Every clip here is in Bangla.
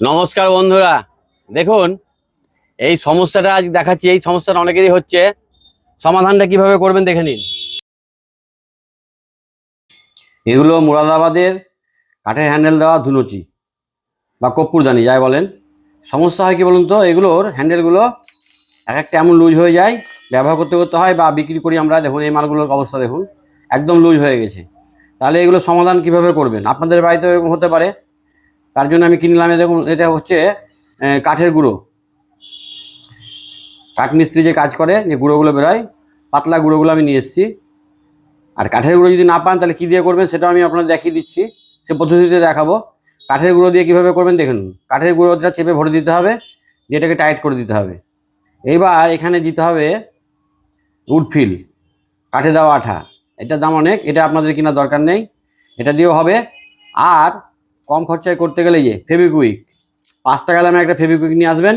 নমস্কার বন্ধুরা। দেখুন, এই সমস্যাটা আজ দেখাচ্ছি, এই সমস্যাটা অনেকেরই হচ্ছে। সমাধানটা কীভাবে করবেন দেখে নিন। এগুলো মুরাদাবাদের কাঠের হ্যান্ডেল দেওয়া ধুনুচি বা কপ্পুরদানি যাই বলেন। সমস্যা হয় কি বলুন তো? এগুলোর হ্যান্ডেলগুলো এক একটা এমন লুজ হয়ে যায়, ব্যবহার করতে করতে হয় বা বিক্রি করি আমরা। দেখুন, এই মালগুলোর অবস্থা দেখুন, একদম লুজ হয়ে গেছে। তাহলে এগুলো সমাধান কীভাবে করবেন? আপনাদের বাড়িতে এরকম হতে পারে। তার জন্য আমি কিনলাম দেখুন, এটা হচ্ছে কাঠের গুঁড়ো। কাঠ মিস্ত্রি যে কাজ করে, যে গুঁড়োগুলো বেরোয়, পাতলা গুঁড়োগুলো আমি নিয়ে এসেছি। আর কাঠের গুঁড়ো যদি না পান, তাহলে কী দিয়ে করবেন সেটাও আমি আপনাদের দেখিয়ে দিচ্ছি। সে পদ্ধতিতে দেখাবো। কাঠের গুঁড়ো দিয়ে কীভাবে করবেন দেখুন। কাঠের গুঁড়োটা চেপে ভরে দিতে হবে, দিয়ে এটাকে টাইট করে দিতে হবে। এইবার এখানে দিতে হবে উডফিল কাঠে দেওয়া আঠা। এটার দাম অনেক, এটা আপনাদের কেনার দরকার নেই। এটা দিয়েও হবে। আর কম খরচায় করতে গেলে যে ফেবিকুইক পাঁচ টাকা দামে একটা ফেবিকুইক নিয়ে আসবেন।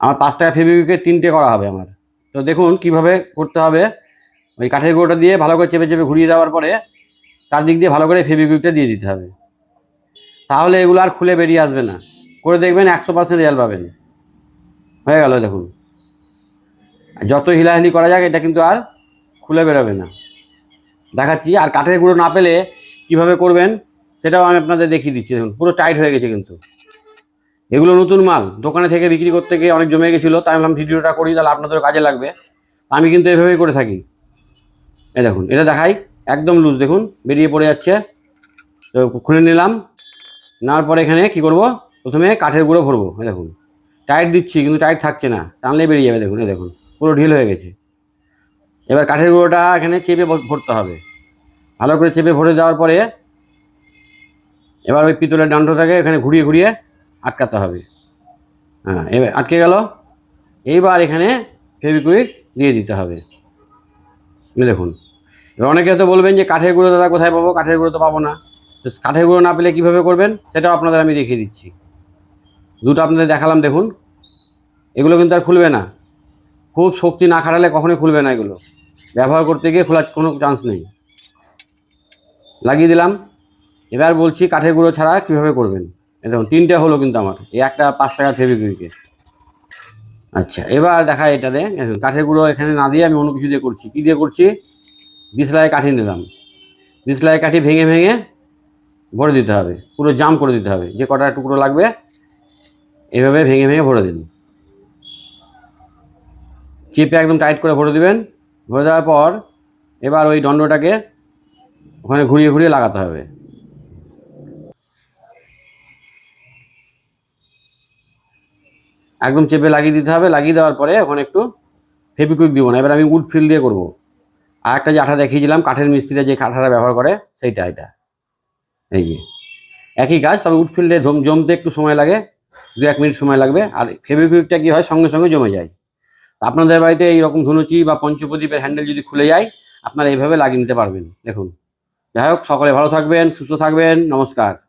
আমার পাঁচ টাকা ফেবিকুইকের তিনটে করা হবে আমার। তো দেখুন কীভাবে করতে হবে। ওই কাঠের গুঁড়োটা দিয়ে ভালো করে চেপে চেপে ঘুরিয়ে দেওয়ার পরে তার দিক দিয়ে ভালো করে ফেবিকুইকটা দিয়ে দিতে হবে। তাহলে এগুলো আর খুলে বেরিয়ে আসবে না। করে দেখবেন একশো পার্সেন্ট রেজাল্ট পাবেন। হয়ে গেল দেখুন। যত হিলাহিলি করা যাক, এটা কিন্তু আর খুলে বেরোবে না। দেখাচ্ছি, আর কাঠের গুঁড়ো না পেলে কীভাবে করবেন? সেটাও আমি আপনাদের দেখিয়ে দিচ্ছি, দেখুন, পুরো টাইট হয়ে গেছে কিন্তু। এগুলো নতুন মাল, দোকানে থেকে বিক্রি করতে গিয়ে অনেক জমে গেছিল, তাই আমি ভিডিওটা করি, তাহলে আপনাদের কাজে লাগবে। আমি কিন্তু এভাবেই করে থাকি। এ দেখুন, এটা দেখাই, একদম লুজ দেখুন, বেরিয়ে পড়ে যাচ্ছে। তো খুলে নিলাম, নেওয়ার পরে এখানে কি করব? প্রথমে কাঠের গুঁড়ো ভরবো এই দেখুন। টাইট দিচ্ছি, কিন্তু টাইট থাকছে না টানলে বেরিয়ে যাবে, দেখুন, এ দেখুন, পুরো ঢিল হয়ে গেছে। এবার কাঠের গুঁড়োটা এখানে চেপে ভরতে হবে। ভালো করে চেপে ভরে দেওয়ার পরে এবার ওই পিতলের ডান্ডটাকে এখানে ঘুরিয়ে ঘুরিয়ে আটকাতে হবে। হ্যাঁ এবার আটকে গেল। এইবার এখানে ফেবিকুইক দিয়ে দিতে হবে। দেখুন। এবার অনেকে তো বলবেন যে কাঠের গুঁড়ো দাদা কোথায় পাবো? কাঠের গুঁড়ো তো পাবো না। তো কাঠের গুঁড়ো না পেলে কীভাবে করবেন? সেটাও আপনাদের আমি দেখিয়ে দিচ্ছি। দুটো আপনাদের দেখালাম, দেখুন। এগুলো কিন্তু আর খুলবে না। খুব শক্তি না খাটালে কখনোই খুলবে না এগুলো। ব্যবহার করতে গিয়ে খোলার কোনো চান্স নেই। লাগিয়ে দিলাম। এবার বলছি কাঠের গুঁড়ো ছাড়া কীভাবে করবেন? দেখুন, তিনটে হলো কিন্তু আমার। এই একটা পাঁচ টাকা ফেবিকুইকে আচ্ছা এবার দেখা এটাতে কাঠের গুঁড়ো এখানে না দিয়ে আমি অন্য কিছু দিয়ে করছি। কী দিয়ে করছি? দিসলাই কাঠি নিলাম। দিসলাই কাঠি ভেঙে ভেঙে ভরে দিতে হবে। পুরো জাম করে দিতে হবে। যে কটা টুকরো লাগবে, এভাবে ভেঙে ভেঙে ভরে দিন। চেপে একদম টাইট করে ভরে দিবেন। ভরে দেওয়ার পর এবার ওই দণ্ডটাকে ওখানে ঘুরিয়ে ঘুরিয়ে লাগাতে হবে। একদম চেপে লাগিয়ে দিতে হবে, লাগিয়ে দেওয়ার পরে ওখানে একটু ফেবিকুইক দিব না। এবার আমি উড ফিল দিয়ে করব। আর একটা যে আঠা দেখিয়েছিলাম, কাঠের মিস্ত্রিরা যে কাঠাটা ব্যবহার করে, সেইটা, এটা। এই যে। একই কাজ, তবে উড ফিল্ডে জমতে একটু সময় লাগে, দু এক মিনিট সময় লাগবে। আর ফেবিকুইকটা কি হয়, সঙ্গে সঙ্গে জমে যায়। আপনাদের বাড়িতে এইরকম ধনুচি বা পঞ্চপ্রদীপের হ্যান্ডেল যদি খুলে যায়, আপনারা এইভাবে লাগিয়ে নিতে পারবেন। দেখুন। যাই হোক, সকলে ভালো থাকবেন, সুস্থ থাকবেন, নমস্কার।